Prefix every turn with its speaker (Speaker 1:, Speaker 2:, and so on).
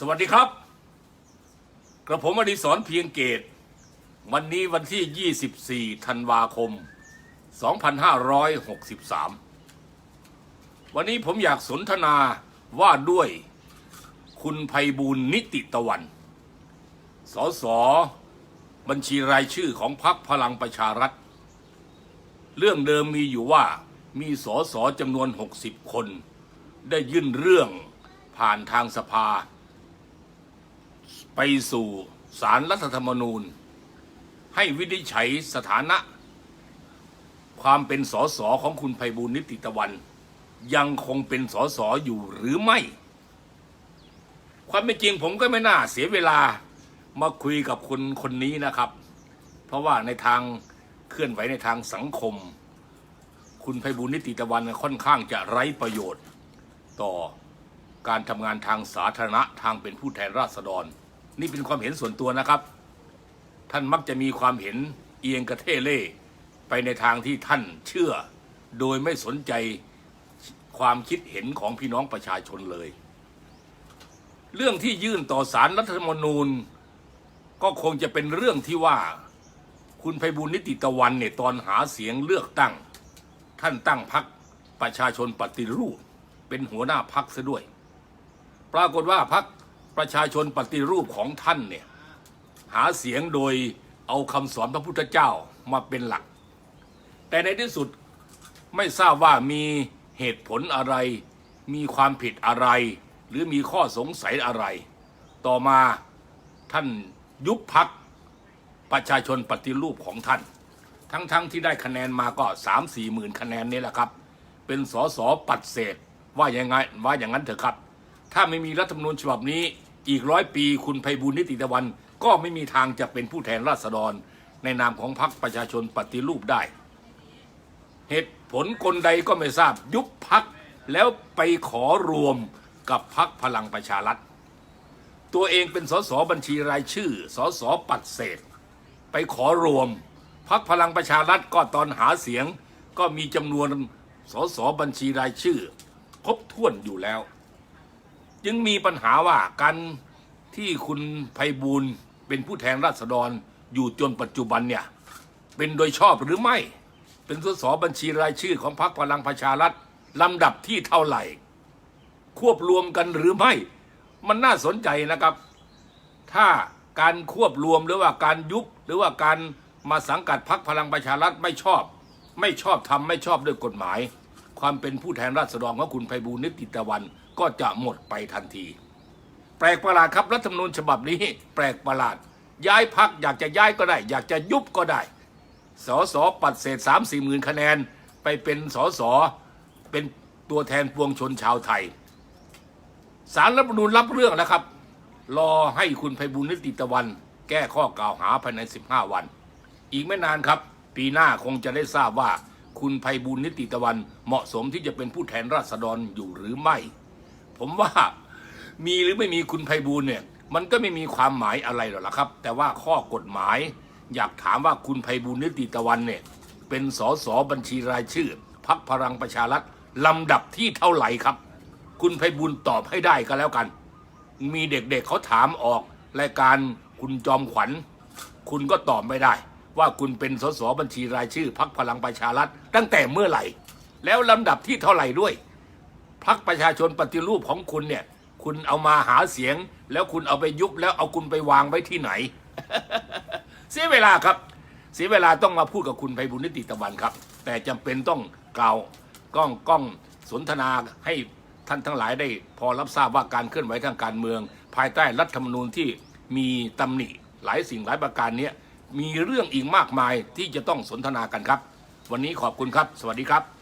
Speaker 1: สวัสดีครับ กระผมอดิศรเพียงเกต วันนี้วันที่ 24 ธันวาคม 2563 วันนี้ผมอยากสนทนาว่าด้วยคุณภัยบูลนิติตะวัน สส บัญชีรายชื่อของพรรคพลังประชารัฐ เรื่องเดิมมีอยู่ว่ามีสสจำนวน 60 คน ได้ยื่นเรื่องผ่านทางสภา ไปสู่สารรัฐธรรมนูญ ให้วินิจฉัยสถานะ ความเป็นสสของคุณไพบูลนิติตะวัน ยังคงเป็นสสอยู่หรือไม่ ความเป็นจริงผมก็ไม่น่าเสียเวลามาคุยกับคนคนนี้นะครับ เพราะว่าในทางเคลื่อนไหวในทางสังคม คุณไพบูลนิติตะวันค่อนข้างจะไร้ประโยชน์ ต่อการทำงานทางสาธารณะทางเป็นผู้แทนราษฎร นี่เป็นความเห็นส่วนตัวนะครับ ท่านมักจะมีความเห็นเอียงกระเทเล่ไปในทางที่ท่านเชื่อ โดยไม่สนใจความคิดเห็นของพี่น้องประชาชนเลย เรื่องที่ยื่นต่อสารรัฐธรรมนูญ ก็คงจะเป็นเรื่องที่ว่า คุณไพบูลนิติตะวันเนี่ยตอนหาเสียงเลือกตั้ง ท่านตั้งพักประชาชนปฏิรูป เป็นหัวหน้าพักซะด้วย ปรากฏว่าพัก ประชาชนปฏิรูปของท่านเนี่ยหาเสียงโดยเอาคำสอนพระพุทธเจ้ามาเป็นหลัก แต่ในที่สุดไม่ทราบว่ามีเหตุผลอะไร มีความผิดอะไร หรือมีข้อสงสัยอะไร ต่อมาท่านยุบพักประชาชนปฏิรูปของท่าน ทั้งๆทที่ได้คะแนนมาก็สามสี่หมื่นคะแนนนี่แหละครับ เป็นสสปัดเศษว่าอย่างไงว่าอย่างนั้นเถอะครับ ถ้าไม่มีรัฐธรรมนูญฉบับนี้ อีกร้อยปีคุณไพบูลนิติตะวัน ก็ไม่มีทางจะเป็นผู้แทนราษฎร ในนามของพรรคประชาชนปฏิรูปได้ เหตุผลกลใดก็ไม่ทราบยุบพักแล้วไปขอรวมกับพักพลังประชารัฐ ตัวเองเป็นสสบัญชีรายชื่อสสปัดเศษ ไปขอรวมพักพลังประชารัฐก็ตอนหาเสียงก็มีจำนวนสสบัญชีรายชื่อ ครบถ้วนอยู่แล้ว จึงมีปัญหาว่าการที่คุณไพบูลเป็นผู้แทนราษฎรอยู่จนปัจจุบันเนี่ย เป็นโดยชอบหรือไม่ เป็นสสบัญชีรายชื่อของพรรคพลังประชารัฐลำดับที่เท่าไหร่ ควบรวมกันหรือไม่ มันน่าสนใจนะครับ ถ้าการควบรวมหรือว่าการยุบหรือว่าการมาสังกัดพรรคพลังประชารัฐไม่ชอบ ไม่ชอบทำไม่ชอบด้วยกฎหมาย ความเป็นผู้แทนราษฎรของคุณไพบูลนิติตะวัน ก็จะหมดไปทันที แปลกประหลาดครับรัฐธรรมนูญฉบับนี้ แปลกประหลาด ย้ายพักอยากจะย้ายก็ได้ อยากจะยุบก็ได้สสปัดเศษสามสี่หมื่นคะแนนไปเป็นสสเป็นตัวแทนปวงชนชาวไทยสารรัฐธรรมนูญรับเรื่องนะครับ รอให้คุณไพบุญนิติตะวัน แก้ข้อกล่าวหาภายใน 15 วัน อีกไม่นานครับ ปีหน้าคงจะได้ทราบว่า คุณไพบุญนิติตะวันเหมาะสมที่จะเป็นผู้แทนราษฎรอยู่หรือไม่ ผมว่ามีหรือไม่มีคุณไพบูลเนี่ย มันก็ไม่มีความหมายอะไรหรอกละครับ แต่ว่าข้อกฎหมาย อยากถามว่าคุณไพบูลนิติตะวันเนี่ย เป็นสสบัญชีรายชื่อพักพลังประชารัฐลำดับที่เท่าไหร่ครับ คุณไพบูลตอบให้ได้ก็แล้วกัน มีเด็กๆเเขาถามออกรายการคุณจอมขวัญ คุณก็ตอบไม่ได้ ว่าคุณเป็นสสบัญชีรายชื่อพักพลังประชารัฐตั้งแต่เมื่อไหร่ แล้วลำดับที่เท่าไหร่ด้วย พักประชาชนปฏิรูปของคุณเนี่ย คุณเอามาหาเสียง แล้วคุณเอาไปยุบแล้วเอาคุณไปวางไว้ที่ไหน เสียเวลาครับ เสียเวลาต้องมาพูดกับคุณไพบุญนิติตะวันครับ แต่จำเป็นต้องกล่าวกล้องกล้องสนทนาให้ท่านทั้งหลายได้พอรับทราบว่าการเคลื่อนไหวทางการเมือง ภายใต้รัฐธรรมนูญที่มีตำหนิหลายสิ่งหลายประการเนี้ยมีเรื่องอีกมากมายที่จะต้องสนทนากันครับ วันนี้ขอบคุณครับ สวัสดีครับ